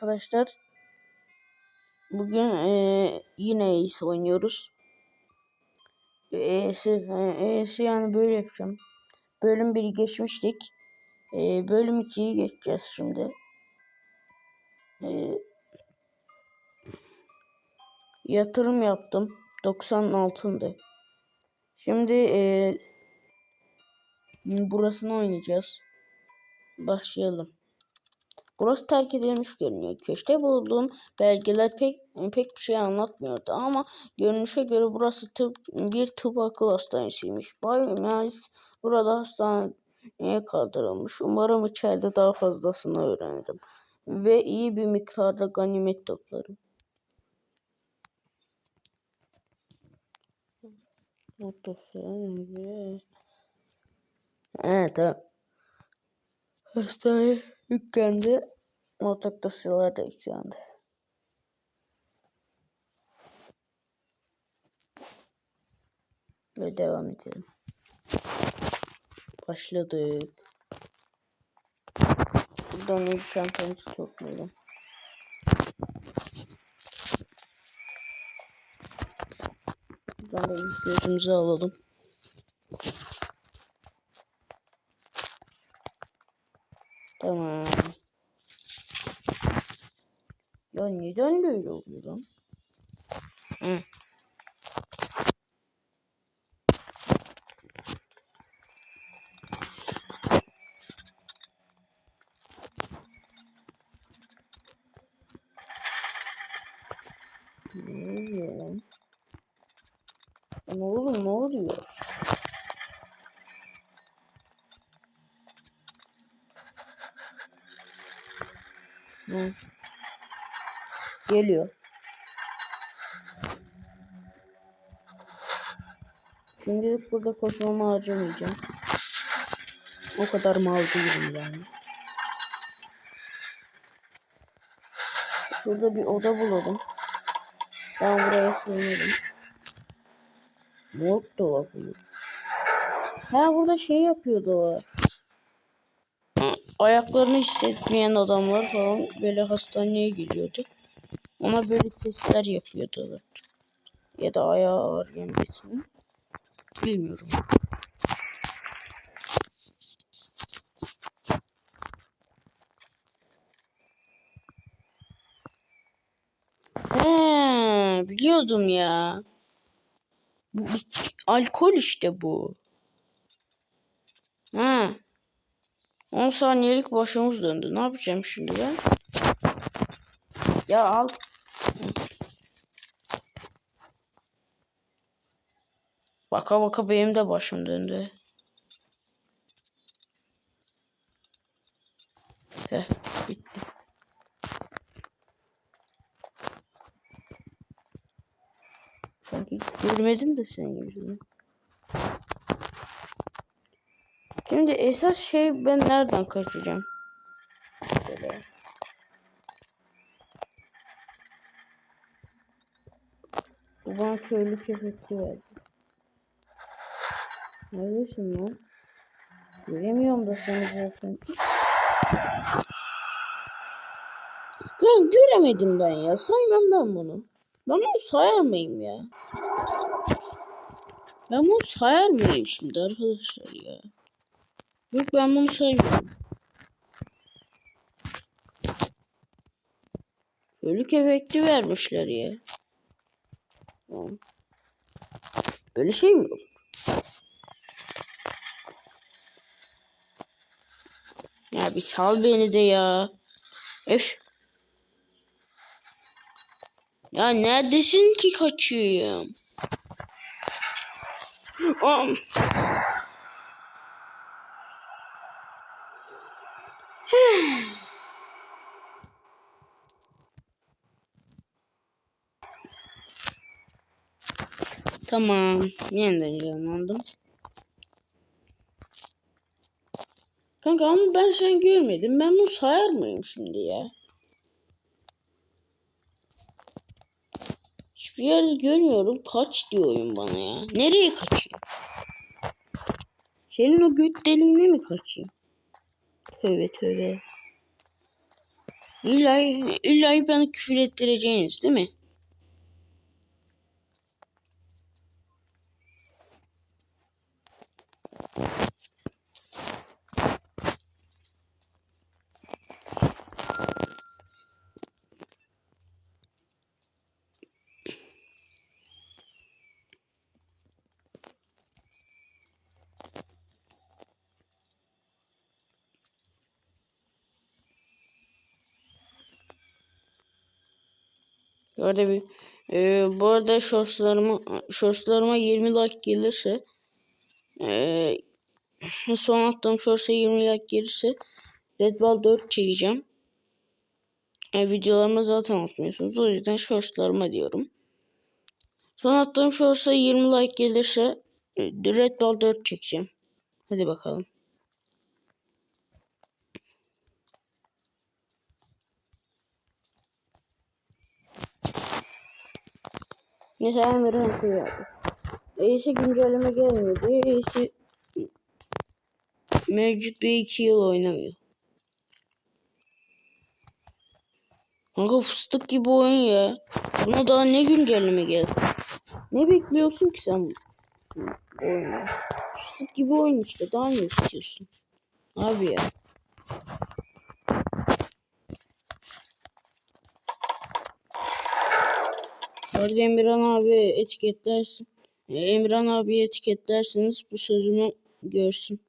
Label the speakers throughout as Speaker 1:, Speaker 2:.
Speaker 1: arkadaşlar. Bugün eee, yine Ace oynuyoruz. E'si, E'si yani böyle yapacağım. Bölüm 1'i geçmiştik. Eee, bölüm 2'yi geçeceğiz şimdi. Eee, yatırım yaptım. 90 altındı. Şimdi eee burasını oynayacağız. Başlayalım. Burası terk edilmiş görünüyor. Köşte bulduğum belgeler pek pek bir şey anlatmıyordu ama görünüşe göre burası tıp, bir tıp akıl hastanesiymiş. Bay Miles burada hastaneye kaldırılmış. Umarım içeride daha fazlasını öğrenirim. Ve iyi bir miktarda ganimet toplarım. Evet tamam. Hastane yüklendi. Ortak dosyalar da yüklendi. Ve devam edelim. Başladık. Buradan ilk çantamızı toplayalım. Buradan da ilk gözümüzü alalım. Tamam. Ya neden böyle oluyor lan? Hı. Ne lan? Lan oğlum ne oluyor? Hı. Geliyor. Şimdilik burada koşmamı harcamayacağım. O kadar mal değilim yani. Şurada bir oda bulalım. Ben buraya sığınırım. Morg dolabı. Ha burada şey yapıyordu. Ayaklarını hissetmeyen adamlar falan böyle hastaneye geliyordu. Ona böyle testler yapıyordular. Ya da ayağı ağrıyan birisinin. Bilmiyorum. He, biliyordum ya. Bu alkol işte bu. Ha. 10 saniyelik başımız döndü. Ne yapacağım şimdi ben? Ya al. Baka baka benim de başım döndü. Heh, bitti. Sanki görmedim de senin yüzünü. Şimdi esas şey ben nereden kaçacağım? Böyle. Bu bana köylük efekti verdi. Neredesin lan? Göremiyorum da seni zaten. Ben göremedim ben ya. Saymam ben bunu. Ben bunu sayar mıyım ya? Ben bunu sayar mıyım şimdi arkadaşlar ya? Yok ben bunu saymıyorum. Ölük efekti vermişler ya. Tamam. Böyle şey mi olur? Ya bir sal beni de ya. Öf. Ya neredesin ki kaçıyorum? Am. Tamam. Yeniden canlandım. Kanka ama ben sen görmedim. Ben bunu sayar mıyım şimdi ya? Hiçbir yerde görmüyorum. Kaç diyor oyun bana ya. Nereye kaçayım? Senin o göt deliğine mi kaçayım? Tövbe tövbe. İlla, illa bana küfür ettireceğiniz değil mi? Bu arada bir e, bu arada shortslarıma shortslarıma 20 like gelirse e, son attığım shorts'a 20 like gelirse Red Ball 4 çekeceğim. E, videolarımı zaten atmıyorsunuz. O yüzden shortslarıma diyorum. Son attığım shorts'a 20 like gelirse e, Red Ball 4 çekeceğim. Hadi bakalım. Mesela Emirhan kıyardı. Ace'e güncelleme gelmiyor diye Ace mevcut bir iki yıl oynamıyor. Kanka fıstık gibi oyun ya. Buna daha ne güncelleme geldi? Ne bekliyorsun ki sen oyunu? Fıstık gibi oyun işte. Daha ne istiyorsun? Abi ya. Orada Emirhan abi etiketlersin. E, Emirhan abi etiketlerseniz bu sözümü görsün.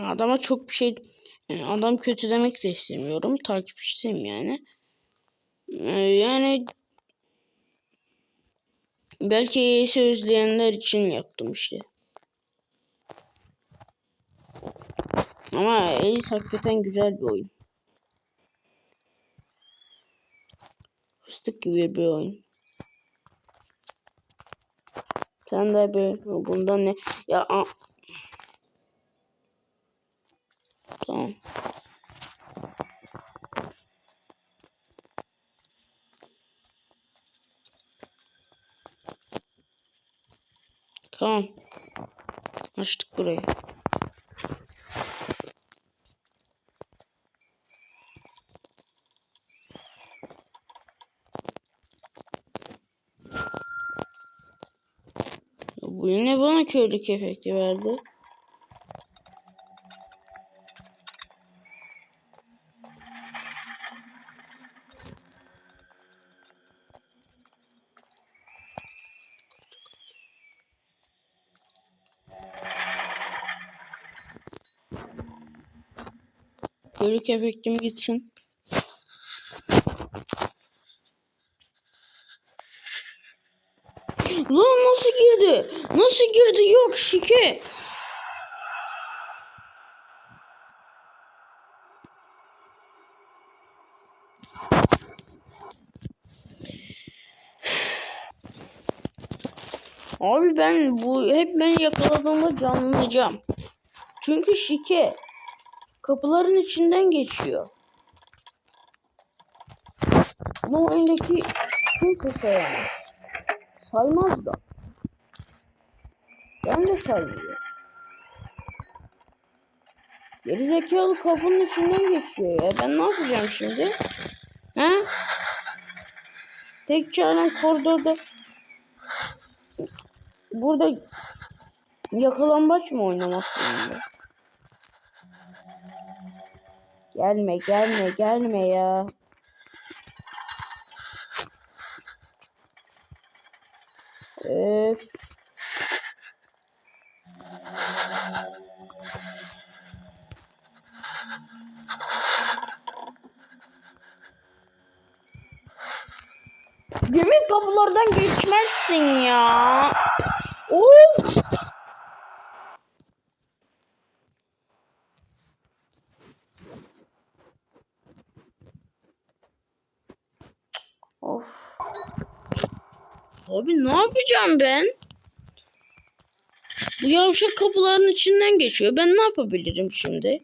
Speaker 1: Adama çok bir şey yani adam kötü demek de istemiyorum. Takipçisiyim yani. Ee, yani belki ES'i özleyenler için yaptım işte. Ama Ace hakikaten güzel bir oyun. Fıstık gibi bir oyun. Sen de bir bundan ne? Ya a Tamam. Tamam. Açtık burayı. Bu köylük efekti verdi. Köylük efektim gitsin. Lan nasıl girdi? Nasıl girdi? Yok şike. Abi ben bu hep ben yakaladığımda canlanacağım. Çünkü şike kapıların içinden geçiyor. Bu oyundaki kimse sayamaz. Saymaz da. Ben de saymıyorum. Gerizekalı kapının içinden geçiyor ya. Ben ne yapacağım şimdi? He? Tek çarem koridorda burada yakalambaç mı oynamak zorunda? Gelme gelme gelme ya. Öf. Demir kapılardan geçmezsin ya. Of. Abi ne yapacağım ben? Bu yavşak kapıların içinden geçiyor. Ben ne yapabilirim şimdi?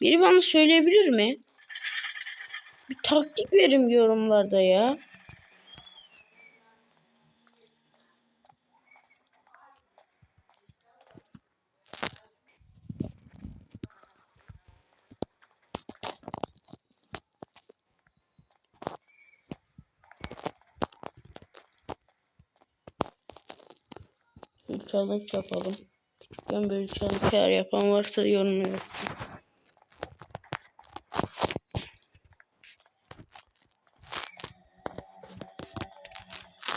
Speaker 1: Biri bana söyleyebilir mi? Bir taktik verin yorumlarda ya. Challenge yapalım. Ben böyle challenge'lar yapan varsa yorum yapın.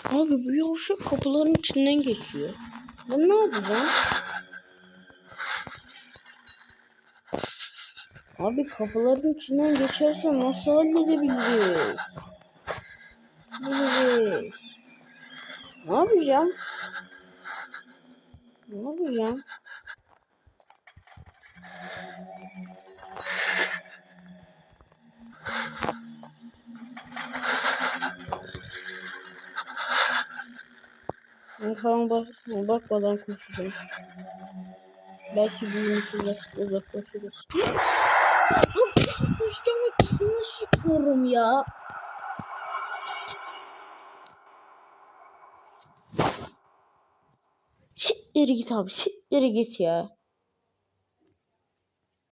Speaker 1: Abi bu yavşak kapıların içinden geçiyor. Ben ne yapacağım? Abi kapıların içinden geçersem nasıl halledebiliriz? Hallederiz. Ne yapacağım? Ne yapacağım? Ben falan bak bakmadan koşacağım. Belki bir uzak uzaklaşırız. Çok düşmüşken nasıl çıkıyorum ya? Sikleri git abi sikleri git ya.